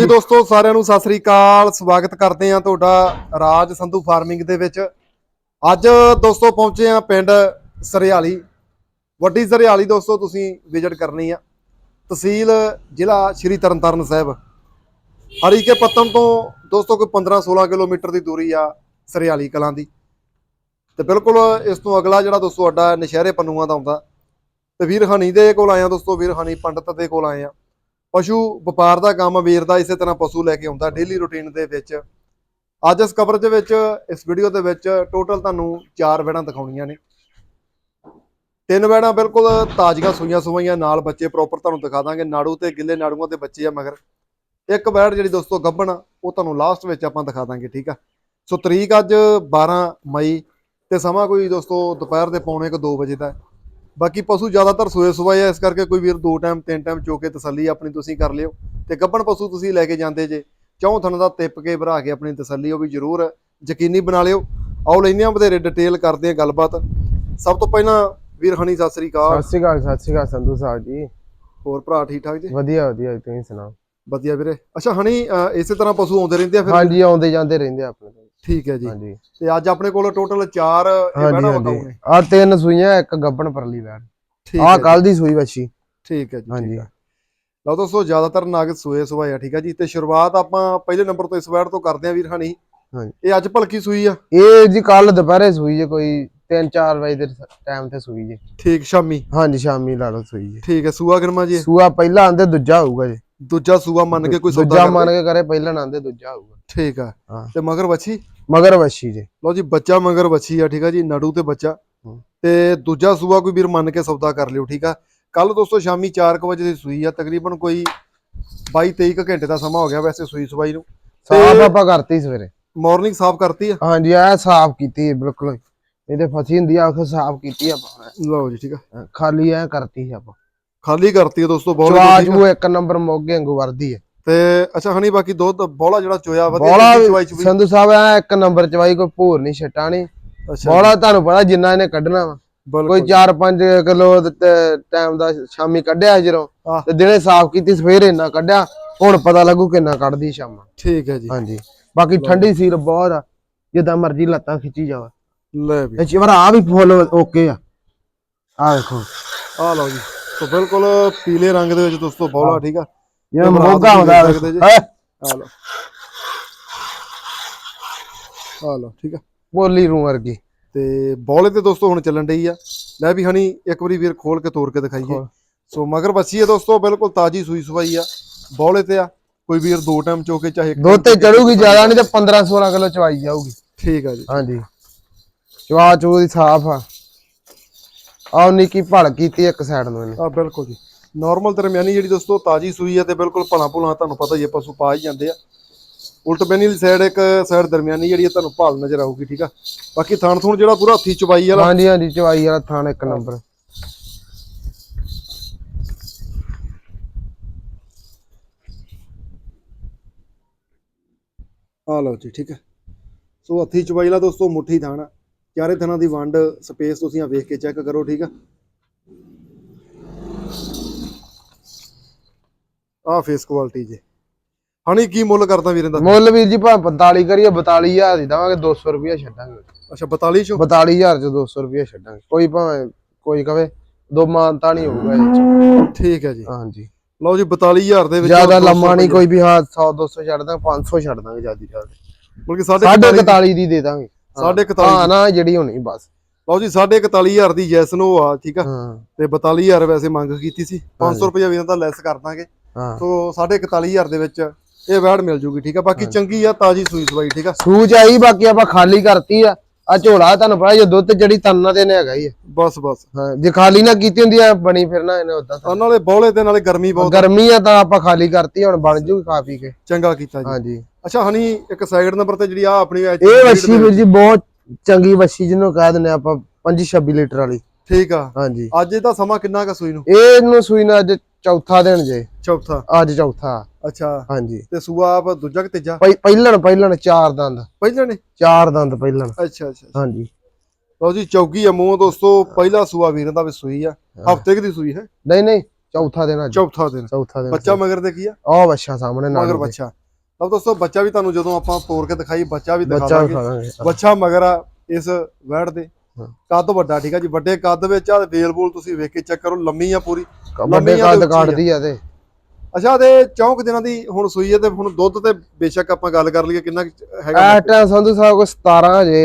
ਜੀ ਦੋਸਤੋ, ਸਾਰਿਆਂ ਨੂੰ ਸਤਿ ਸ੍ਰੀ ਅਕਾਲ। ਸਵਾਗਤ ਕਰਦੇ ਹਾਂ ਤੁਹਾਡਾ ਰਾਜ ਸੰਧੂ ਫਾਰਮਿੰਗ ਦੇ ਵਿੱਚ। ਅੱਜ ਦੋਸਤੋ, ਪਹੁੰਚੇ ਆ ਪਿੰਡ ਸਰਿਆਲੀ। ਵੱਡੀ ਸਰਿਆਲੀ ਦੋਸਤੋ, ਤੁਸੀਂ ਵਿਜ਼ਿਟ ਕਰਨੀ ਆ। ਤਹਿਸੀਲ ਜ਼ਿਲ੍ਹਾ ਸ਼੍ਰੀ ਤਰਨਤਾਰਨ ਸਾਹਿਬ। ਹਰੀਕੇ ਪੱਤਨ ਤੋਂ ਦੋਸਤੋ, ਕੋਈ 15-16 ਕਿਲੋਮੀਟਰ ਦੀ ਦੂਰੀ ਆ ਸਰਿਆਲੀ ਕਲਾਂ ਦੀ। ਤੇ ਬਿਲਕੁਲ ਇਸ ਤੋਂ ਅਗਲਾ ਜਿਹੜਾ ਦੋਸਤੋ, ਅੱਡਾ ਨਸ਼ਹਿਰੇ ਪੰਨੂਆਂ ਦਾ ਆਉਂਦਾ। ਤੇ ਵੀਰ ਹਨੀ ਦੇ ਕੋਲ ਆਇਆ ਦੋਸਤੋ, ਵੀਰ ਹਨੀ ਪੰਡਤ ਦੇ ਕੋਲ ਆਏ ਆ ਪਸ਼ੂ ਵਪਾਰ ਦਾ ਕੰਮ ਵੀਰ ਦਾ ਇਸੇ ਤਰ੍ਹਾਂ ਪਸ਼ੂ ਲੈ ਕੇ ਆਉਂਦਾ ਡੇਲੀ ਰੁਟੀਨ ਦੇ ਵਿੱਚ। ਅੱਜ ਇਸ ਕਵਰ ਦੇ ਵਿੱਚ ਇਸ ਵੀਡੀਓ ਦੇ ਵਿੱਚ ਟੋਟਲ ਤੁਹਾਨੂੰ ਚਾਰ ਵੈੜਾਂ ਦਿਖਾਉਣੀਆਂ ਨੇ। ਤਿੰਨ ਵੈੜਾਂ ਬਿਲਕੁਲ ਤਾਜ਼ੀਆਂ ਸੂਈਆਂ ਸੂਈਆਂ ਨਾਲ ਬੱਚੇ ਪ੍ਰੋਪਰ ਤੁਹਾਨੂੰ ਦਿਖਾ ਦਾਂਗੇ। ਨਾੜੂ ਤੇ ਗਿੱਲੇ ਨਾੜੂਆਂ ਦੇ ਬੱਚੇ ਆ ਮਗਰ। ਇੱਕ ਵੈੜ ਜਿਹੜੀ ਦੋਸਤੋ ਗੱਭਣ ਆ, ਉਹ ਤੁਹਾਨੂੰ ਲਾਸਟ ਵਿੱਚ ਆਪਾਂ ਦਿਖਾ ਦਾਂਗੇ ਠੀਕ ਆ? ਸੋ ਤਰੀਕ ਅੱਜ 12 ਮਈ ਤੇ ਸਮਾਂ ਕੋਈ ਦੋਸਤੋ ਦੁਪਹਿਰ ਦੇ ਪੌਣੇ ਕੁ 2 ਵਜੇ ਦਾ ਬਾਕੀ ਪਸ਼ੂ ਜ਼ਿਆਦਾਤਰ ਸੋਏ ਸਵਾਏ ਆ ਇਸ ਕਰਕੇ ਕੋਈ ਵੀਰ ਦੋ ਟਾਈਮ ਤਿੰਨ ਟਾਈਮ ਚੋ ਕੇ ਤਸੱਲੀ ਆਪਣੀ ਤੁਸੀਂ ਕਰ ਲਿਓ ਤੇ ਗੱਭਣ ਪਸ਼ੂ ਤੁਸੀਂ ਲੈ ਕੇ ਜਾਂਦੇ ਜੇ ਚੌਂ ਥਣ ਦਾ ਤਿੱਪ ਕੇ ਭਰਾ ਕੇ ਆਪਣੀ ਤਸੱਲੀ ਉਹ ਵੀ ਜ਼ਰੂਰ ਯਕੀਨੀ ਬਣਾ ਲਿਓ। ਆਓ ਲੈਨੇ ਆ ਵਧੇਰੇ ਡਿਟੇਲ ਕਰਦੇ ਆ ਗੱਲਬਾਤ। ਸਭ ਤੋਂ ਪਹਿਲਾਂ ਵੀਰ ਹਣੀ ਸਤਿ ਸ੍ਰੀ ਅਕਾਲ। ਸਤਿ ਸ਼੍ਰੀ ਅਕਾਲ ਸਤਿ ਸ਼੍ਰੀ ਅਕਾਲ ਸੰਧੂ ਸਾਹਿਬ ਜੀ। ਹੋਰ ਭਰਾ ਠੀਕ ਠਾਕ ਜੀ? ਵਧੀਆ ਵਧੀਆ ਤੁਸੀਂ ਸੁਣਾਓ? ਵਧੀਆ ਵੀਰੇ। ਅੱਛਾ ਹਣੀ ਅ, ਇਸੇ ਤਰ੍ਹਾਂ ਪਸ਼ੂ ਆਉਂਦੇ ਰਹਿੰਦੇ ਆ ਫਿਰ? ਹਾਂਜੀ ਆਉਂਦੇ ਜਾਂਦੇ ਰਹਿੰਦੇ ਆਪਣੇ ਕੋਲ। ਠੀਕ ਹੈ ਜੀ। ਹਾਂਜੀ। ਤੇ ਅੱਜ ਆਪਣੇ ਕੋਲ ਟੋਟਲ 4 ਹਾਂਜੀ ਵੈਣਾ ਹਾਂਜੀ। ਵਕਾਉਣੇ ਆ ਤਿੰਨ ਸੂਈਆਂ ਇੱਕ ਗੱਬਣ ਪਰਲੀ ਵੈਣ ਠੀਕ ਆ ਕੱਲ ਦੀ ਸੂਈ ਵੱਛੀ। ਠੀਕ ਹੈ ਜੀ ਹਾਂਜੀ। ਲਓ ਦੋਸਤੋ ਜ਼ਿਆਦਾਤਰ ਨਾਗ ਸੂਏ ਸਵਾਏ ਆ ਠੀਕ ਹੈ ਜੀ। ਤੇ ਸ਼ੁਰੂਆਤ ਆਪਾਂ ਪਹਿਲੇ ਨੰਬਰ ਤੋਂ ਇਸ ਵੈੜ ਤੋਂ ਕਰਦੇ ਆ ਵੀਰ ਹਣੀ। ਹਾਂਜੀ। ਇਹ ਅੱਜ ਭਲਕੀ ਸੂਈ ਆ? ਇਹ ਜੀ ਕੱਲ ਦੁਪਹਿਰੇ ਸੂਈ ਜੇ ਕੋਈ 3-4 ਵਜੇ ਦੇ ਟਾਈਮ ਤੇ ਸੂਈ ਜੇ। ਠੀਕ ਸ਼ਾਮੀ? ਹਾਂਜੀ ਸ਼ਾਮੀ ਲਾ ਲਓ ਸੂਈ ਜੇ। ਠੀਕ ਹੈ ਸੂਆ ਗਰਮਾ ਜੀ? ਇਹ? ਸੂਆ ਪਹਿਲਾਂ ਆਂਦੇ ਦੂਜਾ ਹੋਊਗਾ ਜੀ। ਦੂਜਾ ਸੂਆ ਮੰਨ ਕੇ ਕੋਈ ਸੌਦਾ ਦੂਜਾ? ਮੰਨ ਕੇ ਕਰੇ ਪਹਿਲਾਂ ਆਂਦੇ ਦੂਜਾ ਹੋਊਗਾ। ਠੀਕ ਆ। ਤੇ ਮਗਰ ਵੱਛੀ ਮਗਰ ਵੱਛੀ ਜੇ। ਲਓ ਜੀ ਬੱਚਾ ਮਗਰ ਵੱਛੀ ਆ ਠੀਕ ਆ ਜੀ ਨੜੂ ਤੇ ਬੱਚਾ। ਤੇ ਦੂਜਾ ਸੂਆ ਕੋਈ ਵੀਰ ਮੰਨ ਕੇ ਸੌਦਾ ਕਰ ਲਿਓ ਠੀਕ ਆ। ਕੱਲ ਦੋਸਤੋ ਸ਼ਾਮੀ 4 ਵਜੇ ਦੀ ਸੂਈ ਆ ਤਕਰੀਬਨ ਕੋਈ 22 23 ਕੁ ਘੰਟੇ ਦਾ ਸਮਾਂ ਹੋ ਗਿਆ ਵੈਸੇ ਸੂਈ ਸਵਾਈ ਨੂੰ। ਸਾਫ਼ ਆਪਾਂ ਕਰਤੀ ਸਵੇਰੇ। ਮਾਰਨਿੰਗ ਸਾਫ਼ ਕਰਤੀ ਆ? ਹਾਂਜੀ ਆ ਸਾਫ਼ ਕੀਤੀ ਹੈ ਬਿਲਕੁਲ। ਇਹਦੇ ਫਸੀ ਹੁੰਦੀ ਆ ਉਹ ਸਾਫ਼ ਕੀਤੀ ਆਪਾਂ। ਲਓ ਜੀ ਠੀਕ ਆ। ਖਾਲੀ ਐ ਕਰਤੀ ਆਪਾਂ। ਖਾਲੀ ਕਰਤੀ ਆ ਦੋਸਤੋ ਬਹੁਤ ਚਵਾ। ਜੂ ਇੱਕ ਨੰਬਰ ਮੋਗੇ ਵਾਂਗੂ ਵਰਦੀ ਹੈ। ਤੇ ਅੱਛਾ ਹਣੀ ਬਾਕੀ ਦੁੱਧ ਬੋਲਾ ਜਿਹੜਾ ਚੋਇਆ ਵਧੀਆ ਸੰਧੂ ਸਾਹਿਬ ਐ ਇੱਕ ਨੰਬਰ ਚਵਾਈ ਕੋਈ ਭੂਰ ਨਹੀਂ ਛਟਾ ਨਹੀਂ ਅੱਛਾ। ਬੋਲਾ ਤੁਹਾਨੂੰ ਪਤਾ ਜਿੰਨਾ ਇਹਨੇ ਕੱਢਣਾ ਵਾ। ਕੋਈ ਬਿਲਕੁਲ। 4-5 ਕਿਲੋ ਟਾਈਮ ਦਾ ਸ਼ਾਮੀ ਕੱਢਿਆ ਜਦੋਂ। ਤੇ ਦਿਨੇ ਸਾਫ਼ ਕੀਤੀ ਸਵੇਰੇ ਇੰਨਾ ਕੱਢਿਆ ਹੁਣ ਪਤਾ ਲੱਗੂ ਕਿੰਨਾ ਕੱਢਦੀ ਸ਼ਾਮਾਂ। ਠੀਕ ਹੈ ਜੀ। ਹਾਂਜੀ। ਬਾਕੀ ਠੰਡੀ ਸੀਰ ਬਹੁਤ ਆ ਜਿੱਦਾਂ ਮਰਜ਼ੀ ਲੱਤਾਂ ਖਿੱਚੀ ਜਾਵਾ। ਲੈ ਵੀ। ਇਹ ਚਿਵਰ ਆ ਵੀ ਫੁੱਲ ਓਕੇ ਆ। ਆ ਦੇਖੋ ਆ ਲਓ ਜੀ। ਸੋ ਬਿਲਕੁਲ ਪੀਲੇ ਰੰਗ ਦੇ ਵਿੱਚ ਦੋਸਤੋ ਬੋਲਾ ਠੀਕ ਆ? ਜਿਵੇਂ ਮੋਗਾ ਹੁੰਦਾ। ਹੈ? ਆ ਲਓ। ਆ ਲਓ ਠੀਕ ਆ? ਬੋਲੀ ਰੂ ਵਰਗੀ। ਤੇ ਬੋਲੇ ਤੇ ਦੋਸਤੋ ਹੁਣ ਚੱਲਣ ਡਈ ਆ। ਲੈ ਵੀ ਹਣੀ ਇੱਕ ਵਾਰੀ ਵੀਰ ਖੋਲ ਕੇ ਤੋੜ ਕੇ ਦਿਖਾਈਏ। ਸੋ ਮਗਰ ਹੈ ਦੋਸਤੋ ਬਿਲਕੁਲ ਤਾਜੀ ਸੂਈ ਸਵਾਈ ਆ। ਬੋਲੇ ਤੇ ਆ। ਕੋਈ ਵੀਰ ਦੋ ਟਾਈਮ ਚੋਕੇ ਚਾਹੇ time ਤੇ ਚੜੂਗੀ ਜ਼ਿਆਦਾ ਨਹੀਂ ਤੇ 15-16 ਕਿਲੋ ਚਵਾਈ ਜਾਊਗੀ। ਠੀਕ ਆ ਜੀ। ਹਾਂਜੀ। ਚਵਾ ਚੂ ਦੀ ਸਾਫ਼ ਆ। ਆਹ ਨਿੱਕੀ ਭੜ ਕੀਤੀ ਇੱਕ ਸਾਈਡ ਨੂੰ ਇਹਨੇ। ਆ ਬਿਲਕੁਲ ਜੀ। ਨਾਰਮਲ ਦਰਮਿਆਨੀ ਜਿਹੜੀ ਦੋਸਤੋ ਤਾਜੀ ਸੂਈ ਹੈ ਤੇ ਬਿਲਕੁਲ ਭਲਾ ਭੁਲਾ ਤੁਹਾਨੂੰ ਪਤਾ ਹੀ ਹੈ ਪਸ਼ੂ ਪਾ ਹੀ ਜਾਂਦੇ ਆ। ਉਲਟ ਬੈਨੀ ਵਾਲੀ ਸਾਈਡ ਇੱਕ ਸਾਈਡ ਦਰਮਿਆਨੀ ਜਿਹੜੀ ਹੈ ਤੁਹਾਨੂੰ ਭਾਲ ਨਜ਼ਰ ਆਊਗੀ ਠੀਕ ਆ? ਬਾਕੀ ਥਣ ਥੂਣ ਜਿਹੜਾ ਪੂਰਾ ਹੱਥੀ ਚਬਾਈ ਵਾਲਾ। ਹਾਂਜੀ ਹਾਂਜੀ ਚਵਾਈ ਵਾਲਾ ਥਾਣ ਇੱਕ ਨੰਬਰ ਆ ਲਓ ਜੀ ਠੀਕ ਹੈ ਸੋ ਹੱਥੀ ਚਬਾਈ ਵਾਲਾ ਦੋਸਤੋ ਮੁੱਠੀ ਥਣ ਆ। ਚਾਰੇ ਥਣਾਂ ਦੀ ਵੰਡ ਸਪੇਸ ਤੁਸੀਂ ਆ ਵੇਖ ਕੇ ਚੈੱਕ ਕਰੋ ਠੀਕ ਆ? ਆ ਫੇਸ ਕੁਆਲਿਟੀ ਜੇ। ਹਣੀ ਕੀ ਮੁੱਲ ਕਰਦਾ ਵੀਰੇ ਦਾ? ਮੁੱਲ ਵੀਰ ਜੀ ਭਾਵੇਂ 45 ਕਰੀਏ 42000 ਦੀ ਦਵਾਂਗੇ 200 ਰੁਪਏ ਛੱਡਾਂਗੇ। ਅੱਛਾ 42 ਚੋਂ? 42000 ਚ 200 ਰੁਪਏ ਛੱਡਾਂਗੇ। ਕੋਈ ਭਾਵੇਂ ਕੋਈ ਕਵੇ ਦੋ ਮਾਨਤਾ ਨਹੀਂ ਹੋਊਗਾ ਇਹ ਚ। ਠੀਕ ਹੈ ਜੀ। ਹਾਂਜੀ। ਲਓ ਜੀ 42000 ਦੇ ਵਿੱਚ ਜ਼ਿਆਦਾ 200 ਲੰਮਾ ਨਹੀਂ। ਕੋਈ ਵੀ ਹਾਂ 100 200 ਛੱਡ ਦਾਂਗੇ 500 ਛੱਡ ਦਾਂਗੇ ਜਿਆਦੀ ਜ਼ਿਆਦਾ। ਬਲਕਿ ਸਾਢੇ ਸਾਢੇ 41 41 ਦੀ ਦੇ ਦਾਂਗੇ। ਸਾਢੇ 41 ਹਾਂ ਨਾ ਜਿਹੜੀ ਹੋਣੀ ਬਸ। ਲਓ ਜੀ ਸਾਢੇ 41000 ਦੀ ਜੈਸ ਨੋ ਆ ਠੀਕ ਆ? ਤੇ 42000 ਵੈਸੇ ਮੰਗ ਕੀਤੀ ਸੀ। 500 ਰੁਪਏ ਵੀ ਇਹਨਾਂ ਦਾ ਲੈਸ ਕਰ ਦਾਂਗੇ। ਸੋ ਸਾਢੇ 41000 ਦੇ ਵਿੱਚ ਇਹ ਵੈੜ ਮਿਲ ਜੂਗੀ ਠੀਕ ਆ? ਬਾਕੀ ਚੰਗੀ ਆ ਤਾਜੀ ਸੂਈ ਸਵਾਈ ਠੀਕ ਆ? ਸੂਚ ਆਈ ਬਾਕੀ ਆਪਾਂ ਖਾਲੀ ਕਰਤੀ ਆ। ਆ ਝੋਲਾ ਤੁਹਾਨੂੰ ਪਤਾ ਜੇ ਦੁੱਧ ਜਿਹੜੀ ਤੰਨਾ ਤੇ ਨੇ ਹੈਗਾ ਹੀ ਆ। ਬਸ ਬਸ। ਹਾਂ ਜੇ ਖਾਲੀ ਨਾ ਕੀਤੀ ਹੁੰਦੀ ਆ ਬਣੀ ਫਿਰਨਾ ਇਹਨੇ ਉਦਾਂ ਨਾਲੇ ਬੌਲੇ ਦੇ ਨਾਲੇ ਗਰਮੀ ਬਹੁਤ ਗਰਮੀ ਆ ਤਾਂ ਆਪਾਂ ਖਾਲੀ ਕਰਤੀ ਹੁਣ ਬਣ ਜੂਗੀ ਖਾ ਪੀ ਕੇ। ਚੰਗਾ ਕੀਤਾ ਜੀ। ਹਾਂਜੀ। ਅੱਛਾ ਹਨੀ ਇੱਕ ਸਾਈਡ ਨੰਬਰ ਤੇ ਜਿਹੜੀ ਆ ਆਪਣੀ ਇਹ ਇਹ ਵੱਛੀ ਵੀਰ ਜੀ ਬਹੁਤ ਚੰਗੀ ਵੱਛੀ ਜਿਹਨੂੰ ਕਹਿ ਦਿੰਦੇ ਆਪਾਂ 25 26 ਲੀਟਰ ਵਾਲੀ। ਠੀਕ ਆ। ਹਾਂਜੀ। ਅੱਜ ਇਹਦਾ ਸਮਾਂ ਕਿੰਨਾ ਕਾ ਸੂਈ ਨੂੰ? ਇਹਨੂੰ ਸੂਈ ਨੂੰ ਅੱਜ ਚੌਥਾ ਦਿਨ ਜੇ। ਚੌਥਾ। ਅੱਜ ਚੌਥਾ। ਅੱਛਾ। ਹਾਂਜੀ। ਤੇ ਸੂਆ ਆਪ ਦੂਜਾ ਕਿ ਤੀਜਾ? ਪਹਿ- ਪਹਿਲਣ ਪਹਿਲਣ ਚਾਰ ਦੰਦ। ਪਹਿਲਾਂ ਨੇ ਚਾਰ ਦੰਦ ਪਹਿਲਣ। ਅੱਛਾ ਅੱਛਾ। ਹਾਂਜੀ। ਲਓ ਜੀ ਚੌਗੀ ਆ ਮੂੰਹ ਦੋਸਤੋ ਪਹਿਲਾ ਸੂਆ ਵੀਰਾਂ ਦਾ ਵੀ ਸੂਈ ਆ। ਹਫ਼ਤੇ ਕੁ ਦੀ ਸੂਈ ਹੈ? ਨਹੀਂ ਨਹੀਂ ਚੌਥਾ ਦਿਨ ਅੱਜ ਚੌਥਾ ਦਿਨ। ਚੌਥਾ ਦਿਨ ਬੱਚਾ ਮਗਰ ਦੇ ਕੀ ਆ? ਉਹ ਬੱਚਾ ਸਾਹਮਣੇ ਨਾਲ ਮਗਰ ਬੱਚਾ। ਲਓ ਦੋਸਤੋ ਬੱਚਾ ਵੀ ਤੁਹਾਨੂੰ ਜਦੋਂ ਆਪਾਂ ਤੋੜ ਕੇ ਦਿਖਾਈ ਬੱਚਾ ਵੀ ਦਿਖਾ ਬੱਚਾ ਮਗਰ ਆ ਇਸ ਵੈੜ ਦੇ। ਕੱਦ ਵੱਡਾ ਠੀਕ ਆ ਜੀ? ਵੱਡੇ ਕੱਦ ਵਿੱਚ ਆ ਵੇਲ ਬੂਲ ਤੁਸੀਂ ਵੇਖ ਕੇ ਚੈੱਕ ਕਰੋ ਲੰਮੀ ਆ ਪੂਰੀ। ਵੱਡੇ ਕੱਦ ਉੱਚੀ ਆ। ਆ ਤੇ। ਅੱਛਾ ਤੇ ਚੌਂਕ ਦਿਨਾਂ ਦੀ ਹੁਣ ਸੂਈ ਹੈ ਤੇ ਹੁਣ ਦੁੱਧ ਤੇ ਬੇਸ਼ੱਕ ਆਪਾਂ ਗੱਲ ਕਰ ਲਈਏ ਕਿੰਨਾ ਹੈਗਾ। ਐ ਟਾਈਮ ਸੰਧੂ ਸਾਹਿਬ ਕੋ 17 ਜੇ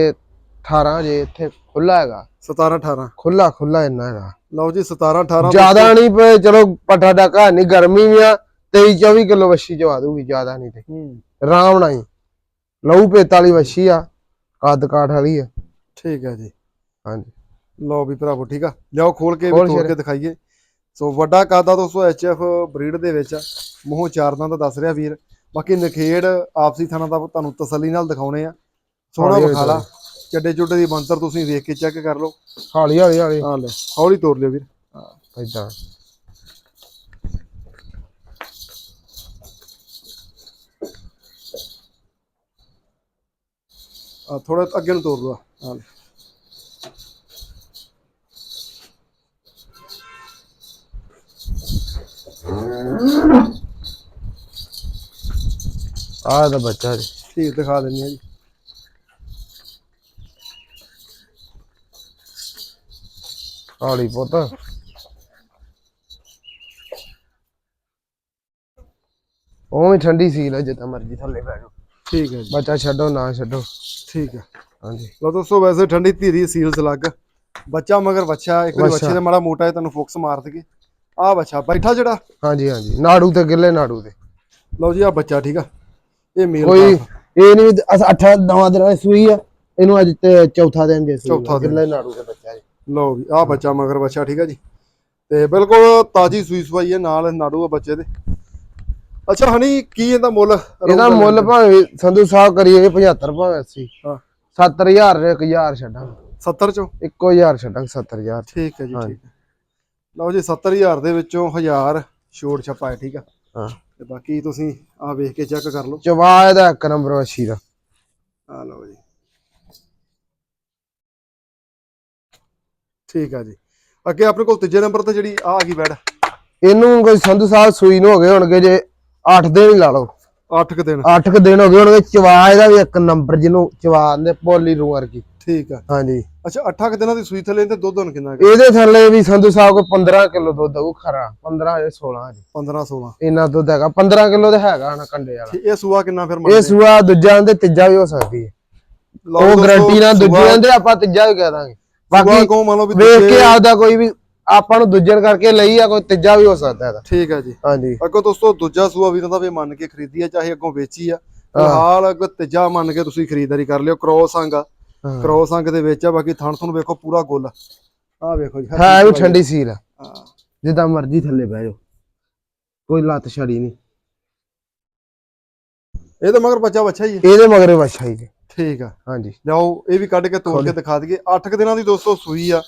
18 ਜੇ ਇੱਥੇ ਖੁੱਲਾ ਹੈਗਾ। 17 18 ਖੁੱਲਾ ਖੁੱਲਾ ਇੰਨਾ ਹੈਗਾ। ਲਓ ਜੀ 17 18 ਜ਼ਿਆਦਾ ਨਹੀਂ ਪਏ ਚਲੋ ਪੱਠਾ ਡਾਕਾ ਨਹੀਂ ਗਰਮੀ ਵੀ ਆ 23 24 ਕਿਲੋ ਵੱਛੀ ਚਵਾ ਦੂਗੀ ਜ਼ਿਆਦਾ ਨਹੀਂ ਤੇ। ਹੂੰ। ਆਰਾਮ ਨਾਲ ਹੀ। ਲਹੂ ਪੇਤ ਵਾਲੀ ਵੱਛੀ ਆ ਕੱਦ ਕਾਠ ਵਾਲੀ ਆ। ਠੀਕ ਹੈ ਜੀ। ਹਾਂਜੀ। ਲਓ ਵੀ ਭਰਾਵੋ ਠੀਕ ਆ। ਲਿਆਓ ਖੋਲ ਕੇ ਵੀ ਤੋੜ। ਕੇ ਦਿਖਾਈਏ। ਸੋ ਵੱਡਾ ਕੱਦ ਦੋਸਤੋ ਐਚਐਫ ਬਰੀਡ ਦੇ ਵਿੱਚ। ਮੂੰਹੋਂ ਚਾਰ ਦੰਦ ਦੱਸ ਰਿਹਾ ਵੀਰ। ਬਾਕੀ ਨਖੇੜ ਆਪਸੀ ਥਾਣਾ ਦਾ ਤੁਹਾਨੂੰ ਤਸੱਲੀ ਨਾਲ ਦਿਖਾਉਣੇ ਆ। ਸੋਹਣਾ ਵਿਖਾਲਾ। ਚੱਡੇ ਚੁੱਡੇ ਦੀ ਬੰਤਰ ਤੁਸੀਂ ਵੇਖ ਕੇ ਚੈੱਕ ਕਰ ਲਓ। ਹੌਲੀ ਹੌਲੀ ਹੌਲੀ। ਆ ਲੈ ਹੌਲੀ ਤੋੜ ਲਿਓ ਵੀਰ। ਇਦਾਂ ਆ ਥੋੜਾ ਅੱਗੇ ਨੂੰ ਤੋੜ ਲਓ ਆ ਲੈ। ਆਹ ਦਾ ਬੱਚਾ ਜੀ। ਠੀਕ ਦਿਖਾ ਦਿੰਦੇ ਆ ਜੀ। ਹੌਲੀ ਪੁੱਤ। ਉਹ ਵੀ ਠੰਡੀ ਸੀ ਲੈ ਜਿੱਦਾਂ ਮਰਜ਼ੀ ਥੱਲੇ ਬਹਿ ਜਾਓ। ਠੀਕ ਹੈ ਜੀ। ਬੱਚਾ ਛੱਡੋ ਨਾ ਛੱਡੋ। ਠੀਕ ਹੈ। ਹਾਂਜੀ। ਲਓ ਦੋਸਤੋ ਵੈਸੇ ਠੰਡੀ ਧੀਰੀ ਸੀਲਸ ਲੱਗ ਬੱਚਾ ਮਗਰ ਬੱਚਾ ਇੱਕ ਬੱਚਾ। ਦੇ ਮਾੜਾ ਮੋਟਾ ਹੈ ਤੁਹਾਨੂੰ ਫੋਕਸ ਮਾਰ ਦਈਏ। ਆ ਬੱਚਾ ਬੈਠਾ ਜਿਹੜਾ। ਹਾਂਜੀ ਹਾਂਜੀ। ਨਾੜੂ ਤੇ ਗਿੱਲੇ ਨਾੜੂ ਤੇ। ਲਓ ਜੀ ਆ ਬੱਚਾ ਠੀਕ ਆ। ਇਹ ਮੇਲ ਕੋਈ। ਇਹ ਨਹੀਂ 8 ਨਵਾਂ ਦਿਨਾਂ ਦੀ ਸੂਈ ਆ। ਇਹਨੂੰ ਅੱਜ ਚੌਥਾ ਦਿਨ ਦੇ ਸੂਈ ਚੌਥਾ। ਗਿੱਲੇ ਨਾੜੂ ਤੇ ਬੱਚਾ ਜੀ। ਲਓ ਵੀ ਆ ਬੱਚਾ ਮਗਰ ਬੱਚਾ ਠੀਕ ਆ ਜੀ। ਤੇ ਬਿਲਕੁਲ ਤਾਜੀ ਸੂਈ ਸਵਾਈ ਹੈ ਨਾਲ ਨਾੜੂ ਆ ਬੱਚੇ ਦੇ। ਅੱਛਾ ਹਣੀ ਕੀ ਇਹਦਾ ਮੁੱਲ ਇਹਦਾ ਮੁੱਲ ਭਾਵੇਂ ਸੰਧੂ ਸਾਹਿਬ ਕਰੀਏ 75 ਭਾਵੇਂ 80 ਹਾਂ। 70000 ਦੇ 1000 ਛੱਡਾਂਗੇ। 70 ਚੋਂ? ਇੱਕੋ ਹਜ਼ਾਰ ਛੱਡਾਂਗੇ 70000 ਚ ਠੀਕ ਹੈ ਜੀ ਹਾਂ। ਠੀਕ ਹੈ। ਲਓ ਜੀ 70000 ਦੇ ਵਿੱਚੋਂ 1000 ਛੋੜ ਛਪਾ ਹੈ ਠੀਕ ਆ। ਹਾਂ। ਤੇ ਬਾਕੀ ਤੁਸੀਂ ਆ ਵੇਖ ਕੇ ਚੈੱਕ ਕਰ ਲਓ। ਚਵਾ ਇਹਦਾ ਇੱਕ ਨੰਬਰ ਵਛੀ ਦਾ। ਆ ਲਓ ਜੀ। ਠੀਕ ਆ ਜੀ। ਅੱਗੇ ਆਪਣੇ ਕੋਲ ਤੀਜੇ ਨੰਬਰ ਤੇ ਜਿਹੜੀ ਆ ਆ ਗਈ ਬੈਡ। ਇਹਨੂੰ ਕੋਈ ਸੰਧੂ ਸਾਹਿਬ ਸੂਈ ਨੂੰ ਹੋ ਗਏ ਹੋਣਗੇ ਜੇ 8 ਦਿਨ ਹੀ ਲਾ ਲਓ। 8 ਕ ਦਿਨ। 8 ਕ ਦਿਨ ਹੋ ਗਏ ਹੋਣਗੇ ਚਵਾ ਇਹਦਾ ਵੀ ਇੱਕ ਨੰਬਰ ਜਿਹਨੂੰ ਚਵਾ ਦੇ ਪੋਲੀ ਰੂ ਵਰਗੀ। ਠੀਕ ਆ। ਹਾਂਜੀ। ਅੱਛਾ 8 ਕ ਦਿਨਾਂ ਦੀ ਸੂਈ ਥੱਲੇ ਤੇ ਦੁੱਧ ਹੁਣ ਕਿੰਨਾ ਕੁ? ਇਹਦੇ ਥੱਲੇ ਵੀ ਸੰਧੂ ਸਾਹਿਬ ਕੋ 15 ਕਿਲੋ ਦੁੱਧ ਉਹ ਖਰਾ 15 ਜਾਂ 16 ਜੀ। 15 16 ਇੰਨਾ ਦੁੱਧ ਹੈਗਾ 15 ਕਿਲੋ ਤੇ ਹੈਗਾ ਨਾ ਕੰਡੇ ਵਾਲਾ। ਇਹ ਸੂਆ ਕਿੰਨਾ ਫਿਰ ਇਹ ਸੂਆ ਦੂਜਾ ਦੇ ਤੀਜਾ ਵੀ ਹੋ ਸਕਦੀ ਹੈ। ਉਹ ਗਰੰਟੀ ਨਾਲ ਦੂਜੇ ਦੇ ਆਪਾਂ ਤੀਜਾ ਵੀ ਕਹਿ ਦਾਂਗੇ। ਬਾਕੀ ਕੋ ਮੰਨ ਲਓ ਵੀ ਵੇਖ ਕੇ ਆਪਦਾ ਕੋਈ ਵੀ ਆਪਾਂ ਨੂੰ ਦੂਜਣ ਕਰਕੇ ਲਈ ਆ ਕੋਈ ਤੀਜਾ ਵੀ ਹੋ ਸਕਦਾ ਇਹਦਾ। ਠੀਕ ਆ ਜੀ। ਹਾਂਜੀ। ਅੱਗੋਂ ਦੋਸਤੋ ਦੂਜਾ ਸੂਆ ਵੀਰਾਂ ਦਾ ਵੀ ਮੰਨ ਕੇ ਖਰੀਦੀ ਆ ਚਾਹੇ ਅੱਗੋਂ ਵੇਚੀ ਆ। ਫਿਲਹਾਲ ਅੱਗੋਂ ਤੀਜਾ ਮੰਨ ਕੇ ਤੁਸੀਂ ਖਰੀਦਦਾਰੀ ਕਰ ਲਿਓ ਕ੍ਰੋਸ ਅੰਗ ਆ। ਕ੍ਰੋਸ ਅੰਗ ਦੇ ਵਿੱਚ ਆ ਬਾਕੀ ਥਣ ਤੁਹਾਨੂੰ ਵੇਖੋ ਪੂਰਾ ਗੁੱਲ ਆ। ਵੇਖੋ ਜੀ ਹੈ ਵੀ ਠੰਡੀ ਸੀਲ ਆ। ਜਿੱਦਾਂ ਮਰਜ਼ੀ ਥੱਲੇ ਬਹਿ ਜਾਓ। ਕੋਈ ਲੱਤ ਛੜੀ ਨਹੀਂ। ਇਹ ਤਾਂ ਮਗਰ ਬੱਚਾ ਬੱਚਾ ਹੀ ਇਹਦੇ ਮਗਰੇ ਵਛਾ ਹੀ ਜੀ ਠੀਕ ਆ ਹਾਂਜੀ। ਲਿਆਓ ਇਹ ਵੀ ਕੱਢ ਕੇ ਤੋੜ ਕੇ ਦਿਖਾ ਦਈਏ। 8 ਕੁ ਦਿਨਾਂ ਦੀ ਦੋਸਤੋ ਸੂਈ ਆ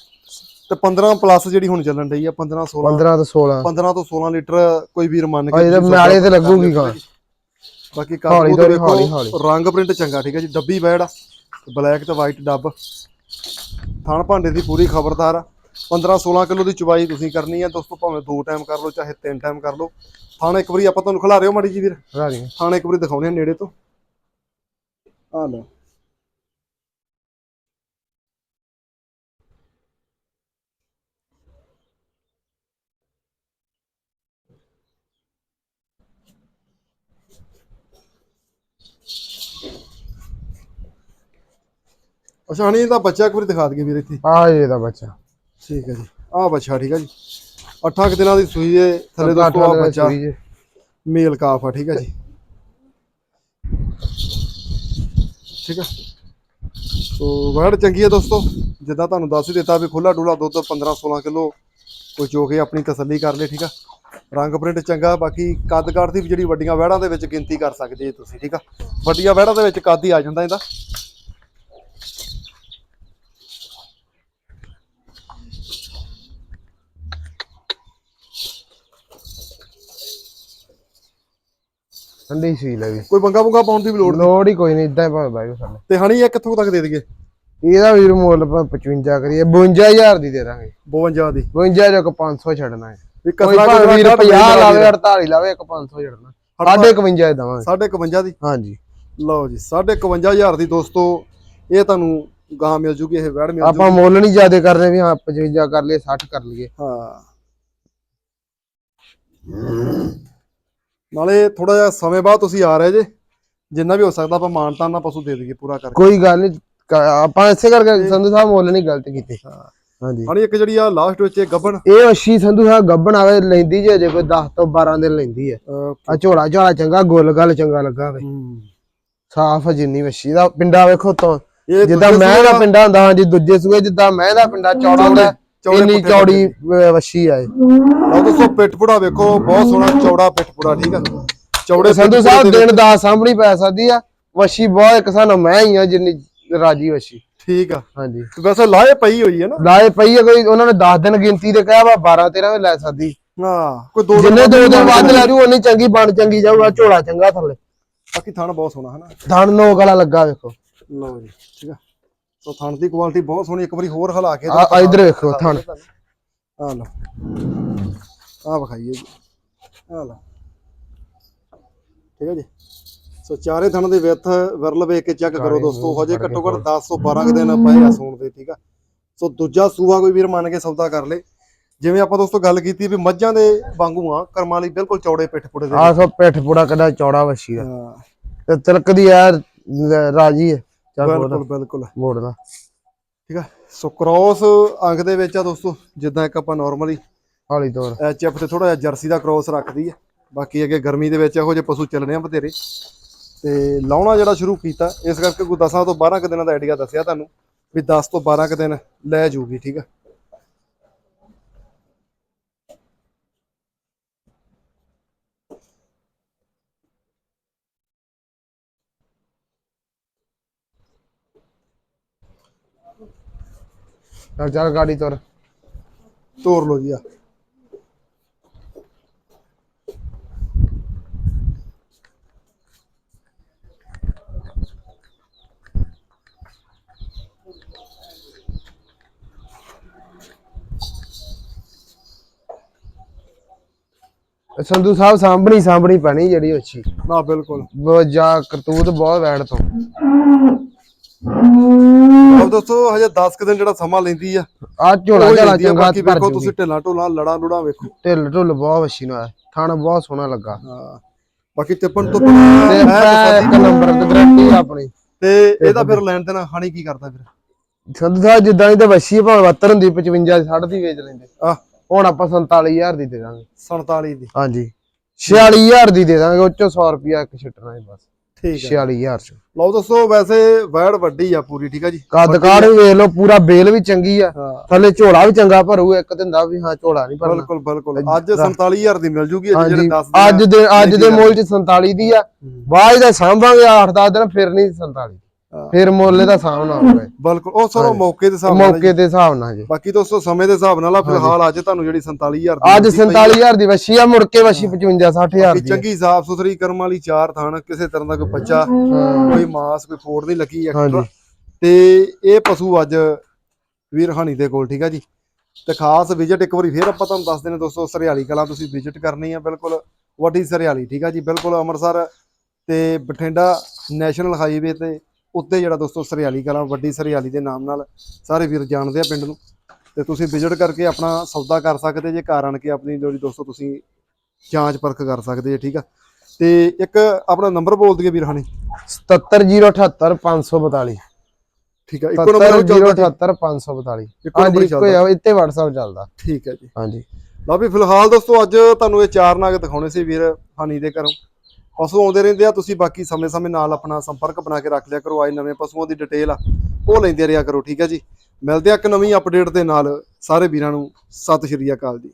ਤੇ 15 ਪਲੱਸ ਜਿਹੜੀ ਹੁਣ ਚੱਲਣ ਰਹੀ ਆ 15 16 15 ਤੋਂ 16 15 ਤੋਂ 16 ਲੀਟਰ ਕੋਈ ਵੀਰ ਮੰਨ ਆ ਇਹਦੇ ਨਾਲੇ ਤੇ ਲੱਗੂਗੀ ਲਿਓ, ਹੈ। ਬਾਕੀ ਕਾਬੂ ਹੌਲੀ, ਦੇਖੋ। ਰੰਗ ਪ੍ਰਿੰਟ ਚੰਗਾ ਠੀਕ ਹੈ ਜੀ। ਡੱਬੀ ਬੈੜ ਆ ਬਲੈਕ ਤੇ ਵਾਈਟ ਡੱਬ। ਥਣ ਭਾਂਡੇ ਦੀ ਪੂਰੀ ਖਬਰਦਾਰ ਆ। 15 16 ਕਿਲੋ ਦੀ ਚੁਬਾਈ ਤੁਸੀਂ ਕਰਨੀ ਆ। ਦੋਸਤੋ ਭਾਵੇਂ ਦੋ ਟਾਈਮ ਕਰ ਲਓ ਚਾਹੇ ਤਿੰਨ ਟਾਈਮ ਕਰ ਲਓ। ਥਣ ਇੱਕ ਵਾਰੀ ਆਪਾਂ ਤੁਹਾਨੂੰ ਖਿਲਾ ਰਿਓ ਮਾੜੀ ਜੀ ਵੀਰ। ਰਾਜੀ ਥਣ ਇੱਕ ਵਾਰੀ ਦਿਖਾਉਣੇ ਆ ਨੇੜੇ ਤੋਂ। ਆ ਲਓ। ਅੱਛਾ ਹਣੀ ਇਹਦਾ ਬੱਚਾ ਇੱਕ ਵਾਰੀ ਦਿਖਾ ਦਈਏ ਵੀਰ ਇੱਥੇ। ਆ ਇਹਦਾ ਬੱਚਾ। ਠੀਕ ਹੈ ਜੀ। ਆਹ ਬੱਚਾ ਠੀਕ ਹੈ ਜੀ। ਅੱਠਾਂ ਕੁ ਦਿਨਾਂ ਦੀ ਸੂਈ ਦੇ ਥੱਲੇ ਦੋਸਤੋ ਆ ਬੱਚਾ। ਜੇ। ਮੇਲ ਕਾਫ ਆ ਠੀਕ ਹੈ ਜੀ। ਠੀਕ ਹੈ। ਸੋ ਵੜ ਚੰਗੀ ਹੈ ਦੋਸਤੋ। ਜਿੱਦਾਂ ਤੁਹਾਨੂੰ ਦੱਸ ਹੀ ਦਿੱਤਾ ਵੀ ਖੁੱਲਾ ਡੂਲਾ ਦੁੱਧ 15 16 ਕਿਲੋ ਕੋਈ ਚੋ ਕੇ ਆਪਣੀ ਤਸੱਲੀ ਕਰ ਲੇ ਠੀਕ ਆ ਰੰਗ ਪ੍ਰਿੰਟ ਚੰਗਾ ਬਾਕੀ ਕੱਦ ਕਾਠ ਦੀ ਜਿਹੜੀ ਵੱਡੀਆਂ ਵਹਿੜਾਂ ਦੇ ਵਿੱਚ ਗਿਣਤੀ ਕਰ ਸਕਦੇ ਜੇ ਤੁਸੀਂ ਠੀਕ ਆ ਵੱਡੀਆਂ ਵਹਿੜਾਂ ਦੇ ਵਿੱਚ ਕੱਦ ਹੀ ਆ ਜਾਂਦਾ ਇਹਦਾ। ਠੰਡੀ ਸੀਲ ਹੈ ਵੀ। ਕੋਈ ਬੰਗਾ ਬੰਗਾ ਪਾਉਣ ਦੀ ਵੀ ਲੋੜ ਨਹੀਂ। ਲੋੜ ਹੀ ਕੋਈ ਨਹੀਂ ਇਦਾਂ ਭਾਵੇਂ ਜਾਓ ਥੱਲੇ ਤੇ ਹਣੀ ਇਹ ਕਿੱਥੋਂ ਤੱਕ ਦੇ ਦਈਏ? ਇਹਦਾ ਵੀਰ ਮੁੱਲ ਭਾਵੇਂ 55 ਕਰੀਏ 52000 ਦੀ ਦੇ ਦਾਂਗੇ। 52 ਦੀ। 52 ਜੋ ਕੋ 500 ਛੱਡਣਾ ਹੈ। ਵੀ ਕੋਈ ਕਸਰਾ ਭਾਵੇਂ ਵੀਰ ਕੁਸਰਾ 50 ਲਾਵੇ 48 ਲਾਵੇ ਇੱਕ 500 ਜੜਨਾ ਸਾਢੇ 51 ਦਵਾਂਗੇ। ਸਾਢੇ 51 ਦੀ? ਹਾਂਜੀ। ਲਓ ਜੀ ਸਾਢੇ 51000 ਦੀ ਦੋਸਤੋ ਇਹ ਤੁਹਾਨੂੰ ਗਾਂ ਮਿਲ ਜੂਗੀ ਇਹ ਵੈੜ ਮਿਲ ਜੂਗੀ। ਆਪਾਂ ਮੁੱਲ ਨਹੀਂ ਜ਼ਿਆਦਾ ਕਰਨੇ ਵੀ ਹਾਂ 55 ਕਰ ਲਈਏ 60 ਕਰ ਲਈਏ। ਹਾਂ। ਨਾਲੇ ਥੋੜਾ ਜਿਹਾ ਸਮੇਂ ਬਾਅਦ ਤੁਸੀਂ ਆ ਰਹੇ ਜੇ ਜਿੰਨਾ ਵੀ ਹੋ ਸਕਦਾ ਆਪਾਂ ਮਾਨਤਾਨ ਨਾਲ ਪਸ਼ੂ ਦੇ ਦਈਏ ਪੂਰਾ ਕਰਕੇ। ਕੋਈ ਗੱਲ ਨਹੀਂ ਆਪਾਂ ਇਸੇ ਕਰਕੇ ਸੰਧੂ ਸਾਹਿਬ ਮੁੱਲ ਨਹੀਂ ਗਲਤ ਕੀਤੇ। ਹਾਂਜੀ। ਹਣੀ ਇੱਕ ਜਿਹੜੀ ਆ ਲਾਸਟ ਵਿੱਚ ਇਹ ਗੱਬਣ। ਇਹ ਅੱਛੀ ਸੰਧੂ ਸਾਹਿਬ ਗੱਬਣ ਆਵੇ ਲੈਂਦੀ ਜੇ ਅਜੇ ਕੋਈ 10 ਤੋਂ 12 ਦਿਨ ਲੈਂਦੀ ਹੈ। ਅਹ, ਆ ਝੋਲਾ ਝੋਲਾ ਚੰਗਾ ਗੁੱਲ ਗੱਲ ਚੰਗਾ ਲੱਗਾ ਵੇ। ਹਮ, ਸਾਫ਼ ਜਿੰਨੀ ਵੱਛੀ ਦਾ ਪਿੰਡਾ ਵੇਖੋ ਤੋਂ ਇਹ ਜਿੱਦਾਂ ਦੂਜੇ ਮੈਂ ਸੂਏ ਦਾ ਪਿੰਡਾ ਹੁੰਦਾ ਹਾਂਜੀ ਦੂਜੇ ਸੂਏ ਜਿੱਦਾਂ ਮੈਂ ਦਾ ਪਿੰਡਾ ਚੌੜਾ ਹੁੰਦਾ ਇੰਨੀ ਚੌੜੀ ਅਹ, ਵੱਛੀ ਆ ਇਹ। ਲਓ ਦੋਸਤੋ ਪਿੱਠਪੁੜਾ ਵੇਖੋ ਬਹੁਤ ਸੋਹਣਾ ਚੌੜਾ ਪਿੱਠਪੁੜਾ ਠੀਕ ਆ। ਚੌੜੇ ਸੰਧੂ ਸਾਹਿਬ ਦੇ ਦਿਨ ਦਾ ਸਾਹਮਣੀ ਪੈ ਸਕਦੀ ਆ। ਵੱਛੀ ਬਹੁਤ ਇੱਕ ਸਾਨੂੰ ਮੈਂ ਹੀ ਆ ਜਿੰਨੀ ਰਾਜੀ ਵੱਛੀ। ਠੀਕ ਆ। ਹਾਂਜੀ। ਵੈਸੇ ਲਾਏ ਪਈ ਹੋਈ ਹੈ ਨਾ। ਲਾਏ ਪਈ ਆ ਕੋਈ ਉਹਨਾਂ ਨੇ 10 ਦਿਨ ਗਿਣਤੀ ਦੇ ਕਿਹਾ ਵਾ 12 13 ਵੀ ਲੈ ਸਕਦੀ। ਹਾਂ ਕੋਈ ਦੋ ਜਿੰਨੇ ਦੋ ਦਿਨ ਵੱਧ ਲੈ ਜੂ ਉਨੀ ਚੰਗੀ ਬਣ ਚੰਗੀ ਜਾਊਗਾ ਝੋਲਾ ਚੰਗਾ ਥੱਲੇ। ਬਾਕੀ ਥਣ ਬਹੁਤ ਸੋਹਣਾ ਹੈ ਨਾ ਧਣ ਨੋ ਗਲਾ ਲੱਗਾ ਵੇਖੋ। ਲਓ ਜੀ ਠੀਕ ਆ। ਸੋ ਥਣ ਦੀ ਕੁਆਲਿਟੀ ਬਹੁਤ ਸੋਹਣੀ ਇੱਕ ਵਾਰੀ ਹੋਰ ਹਿਲਾ ਕੇ ਆ ਇਧਰ ਵੇਖੋ ਥਣ। ਆ ਲਓ। ਆ ਵਿਖਾਈਏ ਜੀ। ਆ ਲਓ। ਠੀਕ ਹੈ ਜੀ। ਸੋ ਚਾਰੇ ਥਣ ਦੇ ਵਿੱਥ ਵਿਰਲ ਵੇਖ ਕੇ ਚੈੱਕ ਕਰੋ ਦੋਸਤੋ ਹਜੇ ਘੱਟੋ ਘੱਟ 10 ਤੋਂ 12 ਕੁ ਦਿਨ ਪਏ ਆ ਸੂਣ ਦੇ ਠੀਕ ਆ? ਸੋ ਦੂਜਾ ਸੂਆ ਕੋਈ ਵੀਰ ਮੰਨ ਕੇ ਸੌਦਾ ਕਰ ਲੇ। ਜਿਵੇਂ ਆਪਾਂ ਦੋਸਤੋ ਗੱਲ ਕੀਤੀ ਵੀ ਮੱਝਾਂ ਦੇ ਵਾਂਗੂ ਆ ਕਰਮਾਂ ਲਈ ਬਿਲਕੁਲ ਚੌੜੇ ਪਿੱਠ ਪੁੜੇ ਦੇ ਆ ਸੋ ਪਿੱਠ ਪੂੜਾ ਕਿੱਡਾ ਚੌੜਾ ਵੱਛੀ ਦਾ। ਤੇ ਤਿਲਕਦੀ ਆ ਲ- ਰਾਜੀ ਹੈ ਬਿਲਕੁਲ ਬਿਲਕੁਲ। ਮੋੜ ਦਾ ਠੀਕ ਆ? ਸੋ ਕ੍ਰੋਸ ਅੰਗ ਦੇ ਵਿੱਚ ਆ ਦੋਸਤੋ ਜਿੱਦਾਂ ਇੱਕ ਆਪਾਂ ਨਾਰਮਲੀ ਹਾਲੀ ਤੋਰ ਐਚਐਫ ਤੇ ਥੋੜਾ ਜਿਹਾ ਜਰਸੀ ਦਾ ਕ੍ਰੋਸ ਰੱਖਦੀ ਹੈ ਬਾਕੀ ਅੱਗੇ ਗਰਮੀ ਦੇ ਵਿੱਚ ਇਹੋ ਜਿਹੇ ਪਸ਼ੂ ਚੱਲਣੇ ਆ ਬਥੇਰੇ। ਤੇ ਲਾਉਣਾ ਜਿਹੜਾ ਸ਼ੁਰੂ ਕੀਤਾ ਇਸ ਕਰਕੇ ਕੋਈ 10 ਤੋਂ 12 ਕੁ ਦਿਨਾਂ ਦਾ ਆਈਡੀਆ ਦੱਸਿਆ ਤੁਹਾਨੂੰ ਵੀ 10 ਤੋਂ 12 ਕੁ ਦਿਨ ਲੈ ਜੂਗੀ ਠੀਕ ਆ? ਚੱਲ ਚੱਲ ਗਾੜੀ ਤੋਰ। ਤੋਰ ਲਓ ਜੀ ਆ। ਸੰਧੂ ਸਾਹਿਬ ਸਾਂਭਣੀ ਸਾਂਭਣੀ ਪੈਣੀ ਜਿਹੜੀ ਅੱਛੀ ਨਾ ਬਿਲਕੁਲ। ਬਹੁਤ ਜਾ ਕਰਤੂਤ ਬਹੁਤ ਵੈੜ ਤੋਂ। ਆਪ ਦੋਸਤੋ ਹਜੇ 10 ਕੁ ਦਿਨ ਜਿਹੜਾ ਸਮਾਂ ਲੈਂਦੀ ਆ ਆ ਝੋਲਾ ਝਾਲਾ ਚੰਗਾ ਬਾਕੀ ਵੇਖੋ। ਤੁਸੀਂ ਢਿੱਲਾਂ ਢੋਲਾਂ ਲੜਾ ਲੁੜਾ ਵੇਖੋ। ਢਿੱਲ ਢੁੱਲ ਬਹੁਤ ਵੱਛੀ ਨੂੰ ਆ। ਥਣ ਬਹੁਤ ਸੋਹਣਾ ਲੱਗਾ। ਹਾਂ। ਬਾਕੀ ਟਿੱਪਣ ਤੋਂ ਤੇ ਇੱਕ ਨੰਬਰ ਤੇ ਗਰੰਟੀ ਆਪਣੀ। ਤੇ ਇਹਦਾ ਫਿਰ ਲੈਣ ਦੇਣਾ ਹਾਨੀ ਕੀ ਕਰਦਾ ਫਿਰ? ਸੰਧੂ ਸਾਹਿਬ ਜਿੱਦਾਂ ਦੀ ਤੇ ਵੱਛੀ ਆ, ਭਾਵੇਂ 72 ਹੁੰਦੀ 55 60 ਦੀ ਵੇਚ ਲੈਂਦੇ। ਆ ਹੁਣ ਆਪਾਂ 47000 ਦੀ ਦੇ ਦਾਂਗੇ। 47 ਦੀ। ਹਾਂਜੀ। 46000 ਦੀ ਦੇ ਦਾਂਗੇ ਉਹ ਚੋਂ 100 ਰੁਪਿਆ ਇੱਕ ਛੱਟਣਾ ਹੈ ਬਸ। ਠੀਕ ਹੈ। 46000 ਚ। ਲਓ ਦੋਸਤੋ ਵੈਸੇ ਵੈੜ ਵੱਡੀ ਆ ਪੂਰੀ ਠੀਕ ਆ ਜੀ? ਕੱਦ ਕਾੜ ਵੀ ਵੇਖ ਲਓ ਪੂਰਾ ਬੇਲ ਵੀ ਚੰਗੀ ਆ। ਥੱਲੇ ਝੋਲਾ ਵੀ ਚੰਗਾ ਭਰੂ ਇੱਕ ਦਿੰਦਾ ਵੀ ਹਾਂ ਝੋਲਾ ਨਹੀਂ ਭਰਨਾ। ਬਿਲਕੁਲ ਬਿਲਕੁਲ। ਅੱਜ 47000 ਦੀ ਮਿਲ ਜੂਗੀ ਅੱਜ ਜਿਹੜੇ 10 ਅੱਜ ਦੇ ਅੱਜ ਦੇ ਮੁੱਲ ਚ 47 ਦੀ ਆ। ਬਾਅਦ ਦਾ ਸਾਂਭਾਂਗੇ 8-10 ਦਿਨ ਫਿਰ ਨਹੀਂ 47 ਹਾਂ। ਫਿਰ ਮੁੱਲ ਦਾ ਸਾਹਮਣਾ ਹੋਊਗਾ ਬਿਲਕੁਲ ਉਹ ਸਰੋਂ ਮੌਕੇ ਦੇ ਹਿਸਾਬ ਨਾਲ ਮੌਕੇ ਦੇ ਹਿਸਾਬ ਨਾਲ ਜੀ ਬਾਕੀ ਦੋਸਤੋ ਸਮੇਂ ਦੇ ਹਿਸਾਬ ਨਾਲ ਆ ਫਿਲਹਾਲ ਅੱਜ ਤੁਹਾਨੂੰ ਜਿਹੜੀ 47000 ਦੀ ਅੱਜ ਮਿਲਦੀ ਪਈ ਆ। 47000 ਦੀ ਵੱਛੀ ਆ ਮੁੜ ਕੇ ਵੱਛੀ 55 60000 ਬਾਕੀ ਦੀ। ਚੰਗੀ ਸਾਫ਼ ਸੁਥਰੀ ਕਰਮ ਵਾਲੀ ਚਾਰ ਥਾਣ ਕਿਸੇ ਤਰ੍ਹਾਂ ਦਾ ਕੋਈ ਬੱਚਾ। ਕੋਈ ਮਾਸ ਕੋਈ ਫੋੜ ਨਹੀਂ ਲੱਗੀ ਐਕਸਟਰਾ ਹਾਂਜੀ। ਤੇ ਇਹ ਪਸ਼ੂ ਅੱਜ ਵੀਰ ਹਾਨੀ ਦੇ ਕੋਲ ਠੀਕ ਆ ਜੀ ਤੇ ਖਾਸ ਵਿਜ਼ਿਟ ਇੱਕ ਵਾਰੀ ਫੇਰ ਆਪਾਂ ਤੁਹਾਨੂੰ ਦੱਸ ਦਿੰਦੇ ਦੋਸਤੋ ਸਰਿਆਲੀ ਕਲਾਂ ਤੁਸੀਂ ਵਿਜ਼ਿਟ ਕਰਨੀ ਆ ਬਿਲਕੁਲ ਵੱਡੀ ਸਰਿਆਲੀ ਠੀਕ ਆ ਜੀ ਬਿਲਕੁਲ ਅੰਮ੍ਰਿਤਸਰ ਤੇ ਬਠਿੰਡਾ ਨੈਸ਼ਨਲ ਹਾਈਵੇ ਤੇ ਉੱਤੇ ਜਿਹੜਾ ਦੋਸਤੋ ਸਰਿਆਲੀ ਕਲਾਂ ਵੱਡੀ ਸਰਿਆਲੀ ਦੇ ਨਾਮ ਨਾਲ ਸਾਰੇ ਵੀਰ ਜਾਣਦੇ ਆ ਪਿੰਡ ਨੂੰ। ਤੇ ਤੁਸੀਂ ਵਿਜ਼ਿਟ ਕਰਕੇ ਆਪਣਾ ਸੌਦਾ ਕਰ ਸਕਦੇ ਜੇ ਘਰ ਆਣ ਕੇ ਆਪਣੀ ਜਿਹੜੀ ਦੋਸਤੋ ਤੁਸੀਂ ਜਾਂਚ ਪਰਖ ਕਰ ਸਕਦੇ ਜੇ ਠੀਕ ਆ। ਤੇ ਇੱਕ ਆਪਣਾ ਨੰਬਰ ਬੋਲ ਦਈਏ ਵੀਰ ਹਾਨੀ 77078 542 ਠੀਕ ਆ ਇੱਕੋ ਨੰਬਰ ਚੱਲਦਾ ਜੀ। 77078 542 ਇੱਕੋ ਨੰਬਰ ਹਾਂਜੀ ਹੀ ਇੱਕੋ ਆ ਇੱਥੇ WhatsApp ਚੱਲਦਾ। ਠੀਕ ਹੈ ਜੀ। ਹਾਂਜੀ। ਲਓ ਵੀ ਫਿਲਹਾਲ ਦੋਸਤੋ ਅੱਜ ਤੁਹਾਨੂੰ ਇਹ ਚਾਰ ਨਾਗ ਦਿਖਾਉਣੇ ਸੀ ਵੀਰ ਹਾਨੀ ਦੇ ਘਰੋਂ। ਪਸ਼ੂ ਆਉਂਦੇ ਰਹਿੰਦੇ ਆ, ਤੁਸੀਂ ਬਾਕੀ ਸਮੇਂ-ਸਮੇਂ ਨਾਲ ਆਪਣਾ ਸੰਪਰਕ ਬਣਾ ਕੇ ਰੱਖ ਲਿਆ ਕਰੋ, ਆਏ ਨਵੇਂ ਪਸ਼ੂਆਂ ਦੀ ਡਿਟੇਲ ਆ, ਉਹ ਲੈਂਦੇ ਰਿਹਾ ਕਰੋ, ਠੀਕ ਹੈ ਜੀ। ਮਿਲਦੇ ਆ ਇੱਕ ਨਵੀਂ ਅਪਡੇਟ ਦੇ ਨਾਲ, ਸਾਰੇ ਵੀਰਾਂ ਨੂੰ ਸਤਿ ਸ਼੍ਰੀ ਅਕਾਲ ਜੀ।